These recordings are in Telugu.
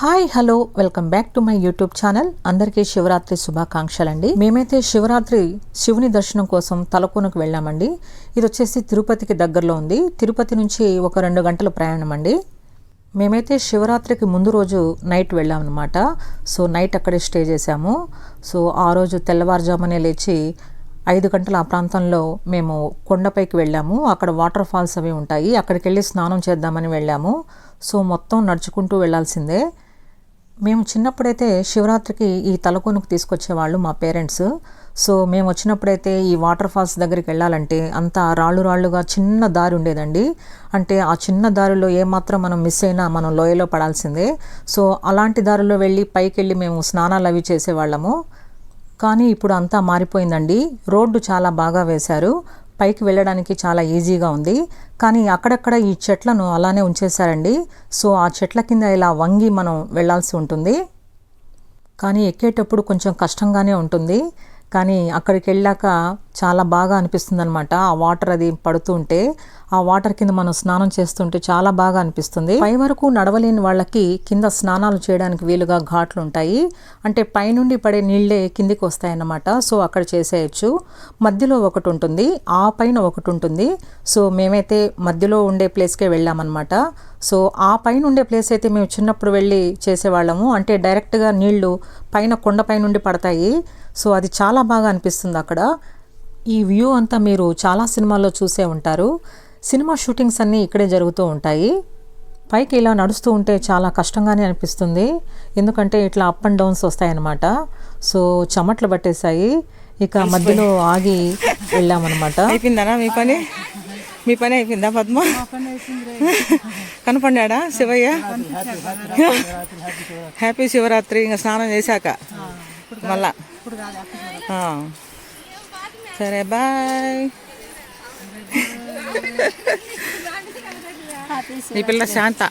Hi hello welcome back to my YouTube channel. అందరికీ శివరాత్రి శుభాకాంక్షలండి. మేమైతే శివరాత్రి శివుని దర్శనం కోసం తలకోనకు వెళ్ళామండి. ఇది వచ్చేసి తిరుపతికి దగ్గరలో ఉంది. తిరుపతి నుంచి ఒక రెండు గంటల ప్రయాణం అండి. మేమైతే శివరాత్రికి ముందు రోజు నైట్ వెళ్ళామన్నమాట. సో నైట్ అక్కడే స్టే చేశాము. సో ఆ రోజు తెల్లవారుజామునే లేచి ఐదు గంటల ఆ ప్రాంతంలో మేము కొండపైకి వెళ్ళాము. అక్కడ వాటర్ ఫాల్స్ అవి ఉంటాయి. అక్కడికి వెళ్ళి స్నానం చేద్దామని వెళ్ళాము. సో మొత్తం నడుచుకుంటూ వెళ్ళాల్సిందే. మేము చిన్నప్పుడైతే శివరాత్రికి ఈ తలకోనకు తీసుకొచ్చేవాళ్ళు మా పేరెంట్స్. సో మేము వచ్చినప్పుడైతే ఈ వాటర్ ఫాల్స్ దగ్గరికి వెళ్ళాలంటే అంతా రాళ్ళు రాళ్ళుగా చిన్న దారి ఉండేదండి. అంటే ఆ చిన్న దారిలో ఏమాత్రం మనం మిస్ అయినా మనం లోయలో పడాల్సిందే. సో అలాంటి దారిలో వెళ్ళి పైకి వెళ్ళి మేము స్నానాలు అవి చేసేవాళ్ళము. కానీ ఇప్పుడు అంతా మారిపోయిందండి. రోడ్డు చాలా బాగా వేశారు. పైకి వెళ్ళడానికి చాలా ఈజీగా ఉంది. కానీ అక్కడక్కడ ఈ చెట్లను అలానే ఉంచేశారండి. సో ఆ చెట్ల కింద ఇలా వంగి మనం వెళ్ళాల్సి ఉంటుంది. కానీ ఎక్కేటప్పుడు కొంచెం కష్టంగానే ఉంటుంది. కానీ అక్కడికి వెళ్ళాక చాలా బాగా అనిపిస్తుంది అనమాట ఆ వాటర్ అది పడుతుంటే ఆ వాటర్ కింద మనం స్నానం చేస్తుంటే చాలా బాగా అనిపిస్తుంది. పై వరకు నడవలేని వాళ్ళకి కింద స్నానాలు చేయడానికి వీలుగా ఘాట్లు ఉంటాయి అంటే పైనుండి పడే నీళ్ళే కిందికి వస్తాయన్నమాట. సో అక్కడ చేసేయచ్చు. మధ్యలో ఒకటి ఉంటుంది ఆ పైన ఒకటి ఉంటుంది సో మేమైతే మధ్యలో ఉండే ప్లేస్కే వెళ్ళామన్నమాట. సో ఆ పైన ఉండే ప్లేస్ అయితే మేము చిన్నప్పుడు వెళ్ళి చేసేవాళ్ళము. అంటే డైరెక్ట్గా నీళ్ళు పైన కొండపై నుండి పడతాయి. సో అది చాలా బాగా అనిపిస్తుంది అక్కడ. ఈ వ్యూ అంతా మీరు చాలా సినిమాల్లో చూసే ఉంటారు. సినిమా షూటింగ్స్ అన్నీ ఇక్కడే జరుగుతూ ఉంటాయి. పైకి ఇలా నడుస్తూ ఉంటే చాలా కష్టంగానే అనిపిస్తుంది. ఎందుకంటే ఇట్లా అప్ అండ్ డౌన్స్ వస్తాయన్నమాట. సో చెమట్లు పట్టేశాయి. ఇక మధ్యలో ఆగి వెళ్ళామన్నమాట. అయిపోయిందనా మీ పని? మీ పని అయిపోయిందా పద్మ? కనపడ్డా శివయ్య? హ్యాపీ శివరాత్రి. ఇంకా స్నానం చేశాక. మళ్ళా. సరే బాయ్ ఈ పిల్ల శాంత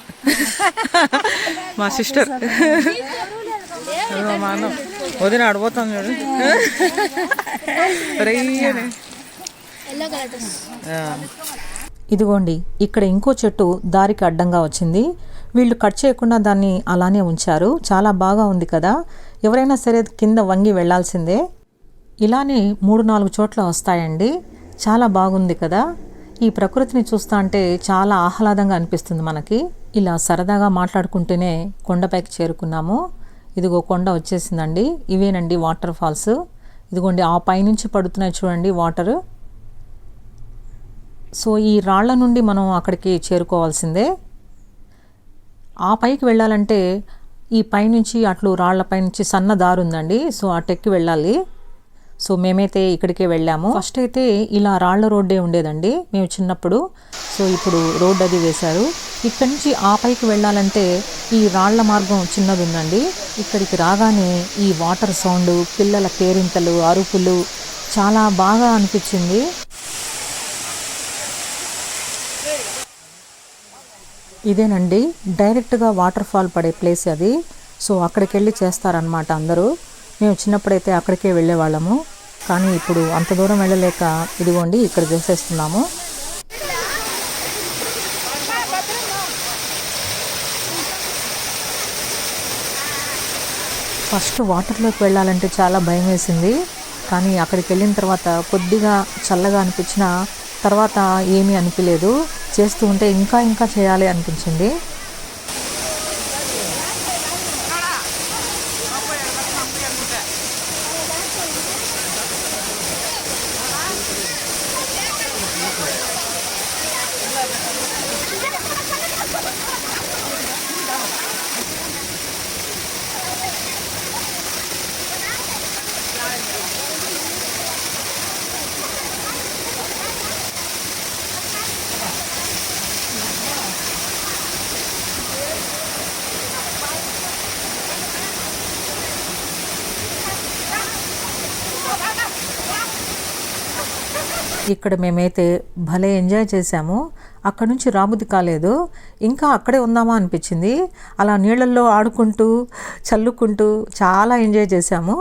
మా సిస్టర్ మా అన్న వదిన అడిపోతాను చూడు. ఇదిగోండి ఇక్కడ ఇంకో చెట్టు దారికి అడ్డంగా వచ్చింది. వీళ్ళు కట్ చేయకుండా దాన్ని అలానే ఉంచారు. చాలా బాగా ఉంది కదా. ఎవరైనా సరే కింద వంగి వెళ్ళాల్సిందే. ఇలానే మూడు నాలుగు చోట్ల వస్తాయండి. చాలా బాగుంది కదా. ఈ ప్రకృతిని చూస్తా అంటే చాలా ఆహ్లాదంగా అనిపిస్తుంది మనకి. ఇలా సరదాగా మాట్లాడుకుంటూనే కొండపైకి చేరుకున్నాము. ఇదిగో కొండ వచ్చేసిందండి. ఇవేనండి వాటర్ ఫాల్స్. ఇదిగోండి ఆ పైనుంచి పడుతున్నాయి చూడండి వాటర్. సో ఈ రాళ్ళ నుండి మనం అక్కడికి చేరుకోవాల్సిందే. ఆ పైకి వెళ్ళాలంటే ఈ పైనుంచి అట్లు రాళ్ళ పైనుంచి సన్న దారి ఉందండి. సో అటెక్కి వెళ్ళాలి. సో మేమైతే ఇక్కడికే వెళ్ళాము. ఫస్ట్ అయితే ఇలా రాళ్ళ రోడ్డే ఉండేదండి. మేము చిన్నప్పుడు. సో ఇప్పుడు రోడ్ అది వేశారు. ఇక్కడి నుంచి ఆ పైకి వెళ్ళాలంటే ఈ రాళ్ళ మార్గం చిన్నది ఉందండి. ఇక్కడికి రాగానే ఈ వాటర్ సౌండ్ పిల్లల కేరింతలు అరుపులు చాలా బాగా అనిపించింది. ఇదేనండి. డైరెక్ట్గా వాటర్ ఫాల్ పడే ప్లేస్ అది. సో అక్కడికి వెళ్ళి చేస్తారనమాట అందరూ. మేము చిన్నప్పుడైతే అక్కడికే వెళ్ళేవాళ్ళము. కానీ ఇప్పుడు అంత దూరం వెళ్ళలేక ఇదిగోండి ఇక్కడ చేసేస్తున్నాము. ఫస్ట్ వాటర్లోకి వెళ్ళాలంటే చాలా భయం వేసింది కానీ అక్కడికి వెళ్ళిన తర్వాత కొద్దిగా చల్లగా అనిపించిన తర్వాత ఏమీ అనిపించలేదు. చేస్తూ ఉంటే ఇంకా ఇంకా చేయాలి అనిపించింది. ఇక్కడ మేమైతే భలే ఎంజాయ్ చేసాము అక్కడ నుంచి రాబుద్ది కాలేదు. ఇంకా అక్కడే ఉందామా అనిపించింది. అలా నీళ్ళల్లో ఆడుకుంటూ చల్లుకుంటూ చాలా ఎంజాయ్ చేసాము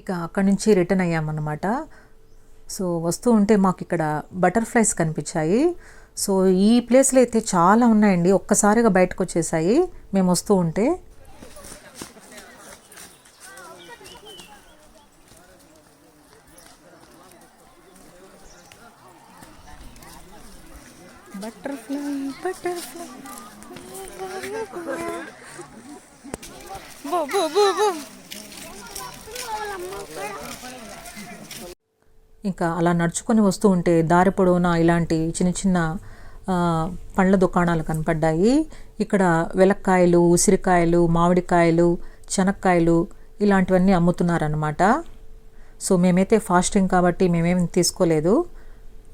ఇక అక్కడి నుంచి రిటర్న్ అయ్యామన్నమాట. సో వస్తూ ఉంటే మాకు ఇక్కడ బటర్ఫ్లైస్ కనిపించాయి. సో ఈ ప్లేస్లో అయితే చాలా ఉన్నాయండి. ఒక్కసారిగా బయటకు వచ్చేసాయి మేము వస్తూ ఉంటే బో బో బో బో. ఇంకా అలా నడుచుకొని వస్తూ ఉంటే దారి పొడవునా ఇలాంటి చిన్న చిన్న పండ్ల దుకాణాలు కనపడ్డాయి. ఇక్కడ వెలక్కాయలు ఉసిరికాయలు మామిడికాయలు చెనక్కాయలు ఇలాంటివన్నీ అమ్ముతున్నారనమాట సో మేమైతే ఫాస్టింగ్ కాబట్టి మేమేం తీసుకోలేదు.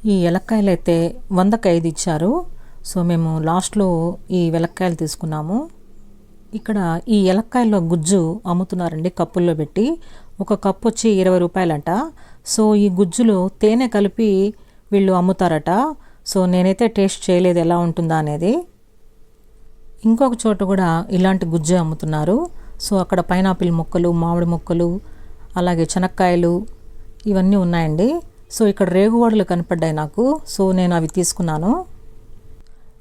ఈ ఎలక్కాయలు అయితే వందకి ఐదు ఇచ్చారు సో మేము లాస్ట్లో ఈ వెలక్కాయలు తీసుకున్నాము. ఇక్కడ ఈ ఎలక్కాయల్లో గుజ్జు అమ్ముతున్నారండి కప్పుల్లో పెట్టి. ఒక కప్పు వచ్చి ఇరవై రూపాయలంట. సో ఈ గుజ్జులో తేనె కలిపి వీళ్ళు అమ్ముతారట. సో నేనైతే టేస్ట్ చేయలేదు ఎలా ఉంటుందా అనేది. ఇంకొక చోట కూడా ఇలాంటి గుజ్జు అమ్ముతున్నారు. సో అక్కడ పైనాపిల్ ముక్కలు మామిడి ముక్కలు అలాగే చెనక్కాయలు ఇవన్నీ ఉన్నాయండి. సో ఇక్కడ రేగువాడలు కనపడ్డాయి నాకు. సో నేను అవి తీసుకున్నాను.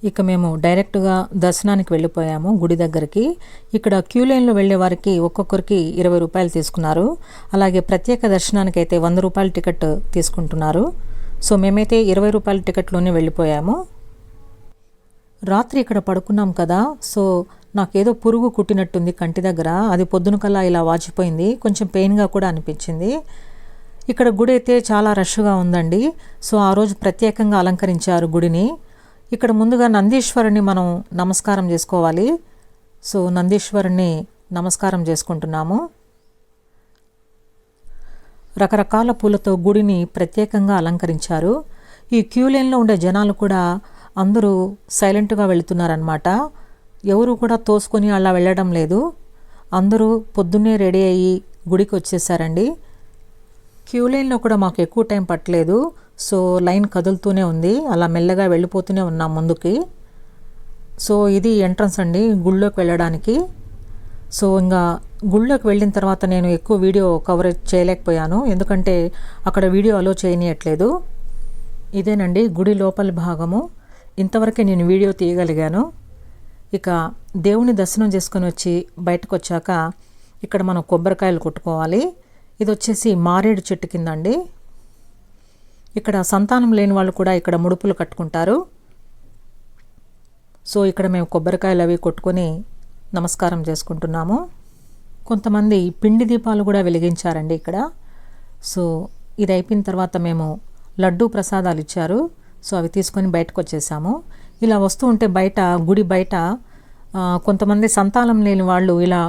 ఇక మేము డైరెక్ట్గా దర్శనానికి వెళ్ళిపోయాము గుడి దగ్గరికి. ఇక్కడ క్యూ లైన్లో వెళ్ళే వారికి ఒక్కొక్కరికి ఇరవై రూపాయలు తీసుకున్నారు. అలాగే ప్రత్యేక దర్శనానికి అయితే వంద రూపాయల టికెట్ తీసుకుంటున్నారు. సో మేమైతే ఇరవై రూపాయల టికెట్లోనే వెళ్ళిపోయాము. రాత్రి ఇక్కడ పడుకున్నాం కదా. సో నాకేదో పురుగు కుట్టినట్టుంది కంటి దగ్గర. అది పొద్దున కల్లా ఇలా వాచిపోయింది. కొంచెం పెయిన్గా కూడా అనిపించింది. ఇక్కడ గుడి అయితే చాలా రష్గా ఉందండి. సో ఆ రోజు ప్రత్యేకంగా అలంకరించారు గుడిని. ఇక్కడ ముందుగా నందీశ్వరుని మనం నమస్కారం చేసుకోవాలి. సో నందీశ్వరుని నమస్కారం చేసుకుంటున్నాము. రకరకాల పూలతో గుడిని ప్రత్యేకంగా అలంకరించారు. ఈ క్యూ లైన్లో ఉండే జనాలు కూడా అందరూ సైలెంట్గా వెళుతున్నారనమాట ఎవరు కూడా తోసుకొని అలా వెళ్ళడం లేదు. అందరూ పొద్దున్నే రెడీ అయ్యి గుడికి వచ్చేసారండి. క్యూ లైన్లో కూడా మాకు ఎక్కువ టైం పట్టలేదు. సో లైన్ కదులుతూనే ఉంది. అలా మెల్లగా వెళ్ళిపోతూనే ఉన్నాం ముందుకి. సో ఇది ఎంట్రన్స్ అండి గుళ్ళోకి వెళ్ళడానికి. సో ఇంకా గుళ్ళోకి వెళ్ళిన తర్వాత నేను ఎక్కువ వీడియో కవరేజ్ చేయలేకపోయాను. ఎందుకంటే అక్కడ వీడియో అలో చేయనీయట్లేదు. ఇదేనండి గుడి లోపలి భాగము. ఇంతవరకే నేను వీడియో తీయగలిగాను. ఇక దేవుని దర్శనం చేసుకొని వచ్చి బయటకు వచ్చాక ఇక్కడ మనం కొబ్బరికాయలు కొట్టుకోవాలి. ఇది వచ్చేసి మారేడు చెట్టు కింద అండి ఇక్కడ సంతానం లేని వాళ్ళు కూడా ఇక్కడ ముడుపులు కట్టుకుంటారు. సో ఇక్కడ మేము కొబ్బరికాయలు అవి కొట్టుకొని నమస్కారం చేసుకుంటున్నాము. కొంతమంది పిండి దీపాలు కూడా వెలిగించారండి ఇక్కడ. సో ఇది అయిపోయిన తర్వాత మేము లడ్డూ ప్రసాదాలు ఇచ్చారు. సో అవి తీసుకొని బయటకు వచ్చేసాము ఇలా వస్తూ ఉంటే బయట గుడి బయట కొంతమంది సంతానం లేని వాళ్ళు ఇలా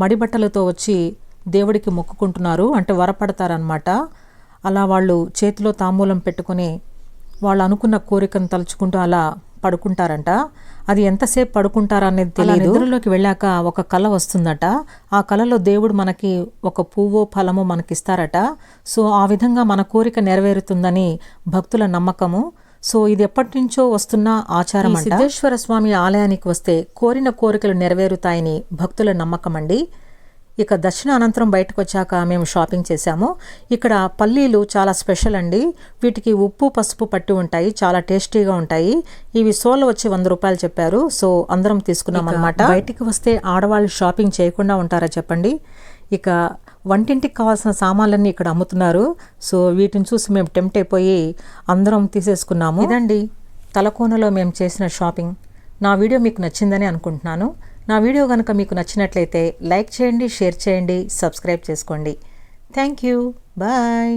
మడి బట్టలతో వచ్చి దేవుడికి మొక్కుకుంటున్నారు అంటే వరపడతారనమాట అలా వాళ్ళు చేతిలో తాంబూలం పెట్టుకొని వాళ్ళు అనుకున్న కోరికను తలుచుకుంటూ అలా పడుకుంటారంట. అది ఎంతసేపు పడుకుంటారా అనేది తెలియదు నిద్రలోకి వెళ్ళాక ఒక కళ వస్తుందట. ఆ కళలో దేవుడు మనకి ఒక పువ్వు ఫలము మనకిస్తారట. సో ఆ విధంగా మన కోరిక నెరవేరుతుందని భక్తుల నమ్మకము. సో ఇది ఎప్పటి నుంచో వస్తున్న ఆచారం సిద్ధేశ్వర స్వామి ఆలయానికి వస్తే కోరిన కోరికలు నెరవేరుతాయని భక్తుల నమ్మకం అండి ఇక దర్శన అనంతరం బయటకు వచ్చాక మేము షాపింగ్ చేశాము. ఇక్కడ పల్లీలు చాలా స్పెషల్ అండి. వీటికి ఉప్పు పసుపు పట్టి ఉంటాయి. చాలా టేస్టీగా ఉంటాయి. ఇవి సోల వచ్చి వంద రూపాయలు చెప్పారు. సో అందరం తీసుకున్నాం అనమాట బయటికి వస్తే ఆడవాళ్ళు షాపింగ్ చేయకుండా ఉంటారా చెప్పండి. ఇక వంటింటికి కావాల్సిన సామాన్లన్నీ ఇక్కడ అమ్ముతున్నారు. సో వీటిని చూసి మేము టెంప్ట్ అయిపోయి అందరం తీసేసుకున్నాము. ఇదండి తలకోనలో మేము చేసిన షాపింగ్. నా వీడియో మీకు నచ్చిందని అనుకుంటున్నాను. నా వీడియో కనుక మీకు నచ్చినట్లయితే లైక్ చేయండి షేర్ చేయండి సబ్స్క్రైబ్ చేసుకోండి. Thank you. బాయ్.